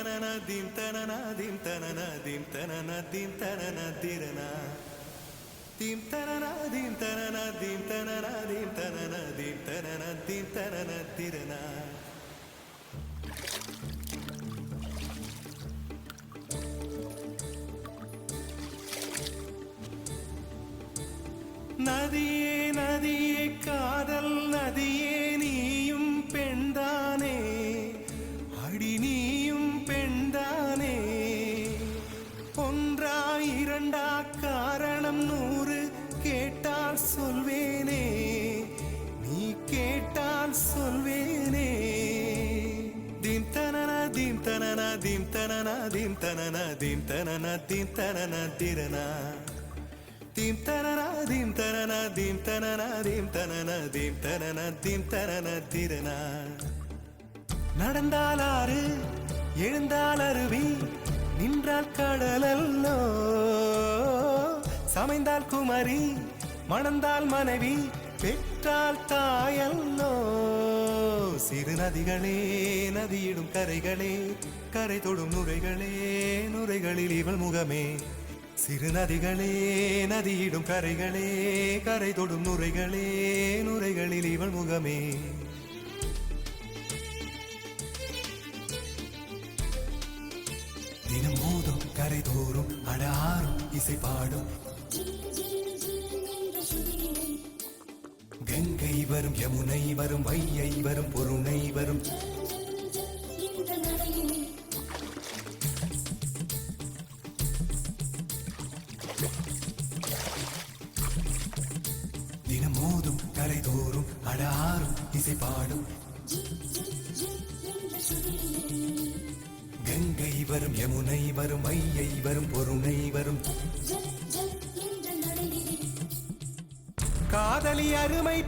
தனன தீம் தனன தீம் தனன தீம் தனன தீம் தனன திரனா தீம் தனன தீம் காரணம் நூறு கேட்டால் சொல்வேனே நீ கேட்டால் சொல்வேனே தீம் தனன தீம் தனன தீம் தனன தீம் தனன தீம் தனன தீம் தனன திரனா தீம் தனன தீம் தனன தீம் தனன தீம் தனன தீம் தனன தனன நடந்தால் ஆறு எழுந்தால் அருவி நின்றால் கடலல்லோ சமைந்தால் குமரி மணந்தால் மனைவி பெற்றால் தாயல்லோ. சிறு நதிகளே நதியிடும் கரைகளே கரை தொடும் நுரைகளே நுரைகளில் இவள் முகமே. சிறு நதிகளே நதியிடும் கரைகளே கரை தொடும் நுரைகளே நுரைகளில் இவள் முகமே. தினம் மோதும் கரை தோறும் அடாரும் இசை பாடும் கங்கை வரும் யமுனை வரும் வையை வரும் பொருணை வரும். தினமோதும் கரைதோறும் அடாரும் இசை பாடும் கங்கை வரும் யமுனை வரும் வையை வரும் பொருணை வரும். காதலி அருமை